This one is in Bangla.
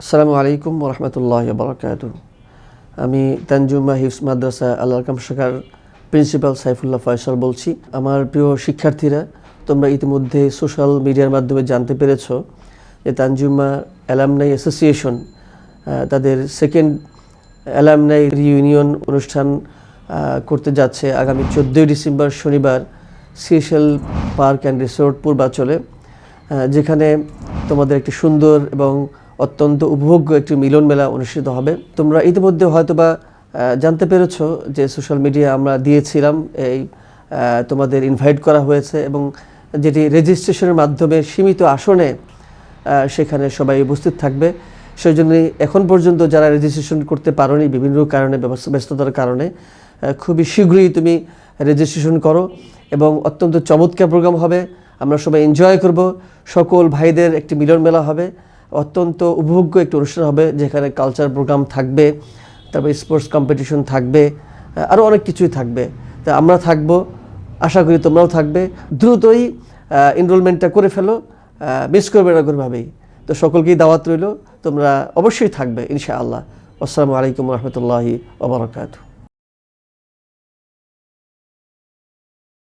আসসালামু আলাইকুম রহমতুল্লাহ বরকাত আমি তানজুমা হিফস মাদ্রাসা আল্লাহ কাম শাখার প্রিন্সিপাল সাইফুল্লাহ ফয়সাল বলছি। আমার প্রিয় শিক্ষার্থীরা, তোমরা ইতিমধ্যে সোশ্যাল মিডিয়ার মাধ্যমে জানতে পেরেছ যে তানজুমা অ্যালামনাই অ্যাসোসিয়েশন তাদের সেকেন্ড অ্যালামনাই রিউনিয়ন অনুষ্ঠান করতে যাচ্ছে আগামী চোদ্দোই ডিসেম্বর শনিবার সিএশএল পার্ক অ্যান্ড রিসোর্ট পূর্বাচলে যেখানে তোমাদের একটি সুন্দর এবং অত্যন্ত উপভোগ্য একটি মিলন মেলা অনুষ্ঠিত হবে। তোমরা ইতিমধ্যে হয়তোবা জানতে পেরেছ যে সোশ্যাল মিডিয়া আমরা দিয়েছিলাম, এই তোমাদের ইনভাইট করা হয়েছে এবং যেটি রেজিস্ট্রেশনের মাধ্যমে সীমিত আসনে সেখানে সবাই উপস্থিত থাকবে। সেই জন্যই এখন পর্যন্ত যারা রেজিস্ট্রেশন করতে পারোনি বিভিন্ন কারণে ব্যস্ততার কারণে খুবই শীঘ্রই তুমি রেজিস্ট্রেশন করো এবং অত্যন্ত চমৎকার প্রোগ্রাম হবে। আমরা সবাই এনজয় করব। সকল ভাইদের একটি মিলন মেলা হবে। অত্যন্ত উপভোগ্য একটি অনুষ্ঠান হবে, যেখানে কালচার প্রোগ্রাম থাকবে, তারপর স্পোর্টস কম্পিটিশন থাকবে আরও অনেক কিছুই থাকবে। তা আমরা থাকব, আশা করি তোমরাও থাকবে। দ্রুতই এনরোলমেন্টটা করে ফেলো মিস করবে না কোনোভাবেই। তো সকলকেই দাওয়াত রইল, তোমরা অবশ্যই থাকবে, ইনশাআল্লাহ। আসসালামু আলাইকুম রহমতুল্লাহি ওবরাকাতু